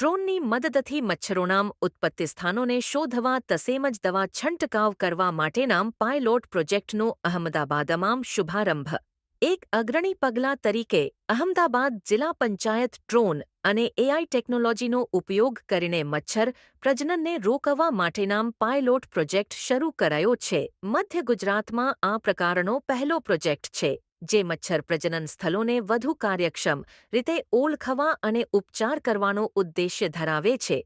ડ્રોનની મદદથી મચ્છરોનામ ઉત્પત્તિ સ્થાનોને શોધવા તસેમ જ દવા છંટકાવ કરવા માટેનામ પાયલોટ પ્રોજેક્ટનો અહમદાબાદમાં શુભારંભ. એક અગ્રણી પગલાં તરીકે અહમદાબાદ જિલ્લા પંચાયત ડ્રોન અને એઆઈ ટેકનોલોજીનો ઉપયોગ કરીને મચ્છર પ્રજનનને રોકવા માટેનામ પાયલોટ પ્રોજેક્ટ શરૂ કરાયો છે. મધ્ય ગુજરાતમાં આ પ્રકારનો પહેલો પ્રોજેક્ટ છે. જે મચ્છર પ્રજનન સ્થળોને વધુ કાર્યક્ષમ રીતે ઓળખવા અને ઉપચાર કરવાનો ઉદ્દેશ્ય ધરાવે છે.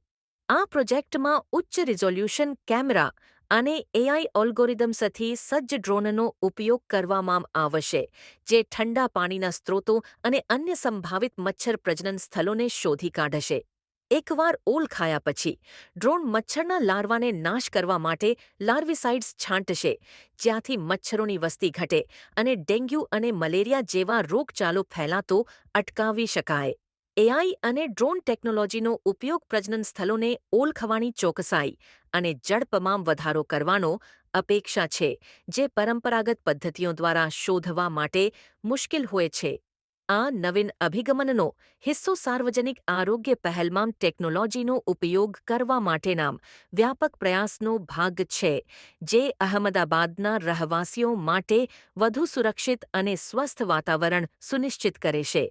આ પ્રોજેક્ટમાં ઉચ્ચ રિઝોલ્યુશન કેમેરા અને એઆઈ ઓલ્ગોરિધમ્સથી સજ્જ ડ્રોનનો ઉપયોગ કરવામાં આવશે, જે ઠંડા પાણીના સ્ત્રોતો અને અન્ય સંભાવિત મચ્છર પ્રજનન સ્થળોને શોધી કાઢશે. એકવાર ઓળખાયા પછી, ડ્રોન મચ્છરના લાર્વાને નાશ કરવા માટે લાર્વિસાઇડ્સ છાંટશે, જ્યાંથી મચ્છરોની વસ્તી ઘટે અને ડેન્ગ્યુ અને મલેરિયા જેવા રોગચાલો ફેલાતો અટકાવી શકાય. એઆઈ અને ડ્રોન ટેકનોલોજીનો ઉપયોગ પ્રજનન સ્થળોને ઓળખવાની ચોકસાઈ અને ઝડપમાં વધારો કરવાનો અપેક્ષા છે, જે પરંપરાગત પદ્ધતિઓ દ્વારા શોધવા માટે મુશ્કેલ હોય છે. આ નવીન અભિગમનનો હિસ્સો સાર્વજનિક આરોગ્ય પહેલમાં ટેકનોલોજીનો ઉપયોગ કરવા માટેના વ્યાપક પ્રયાસનો ભાગ છે, જે અહમદાબાદના રહેવાસીઓ માટે વધુ સુરક્ષિત અને સ્વસ્થ વાતાવરણ સુનિશ્ચિત કરે છે.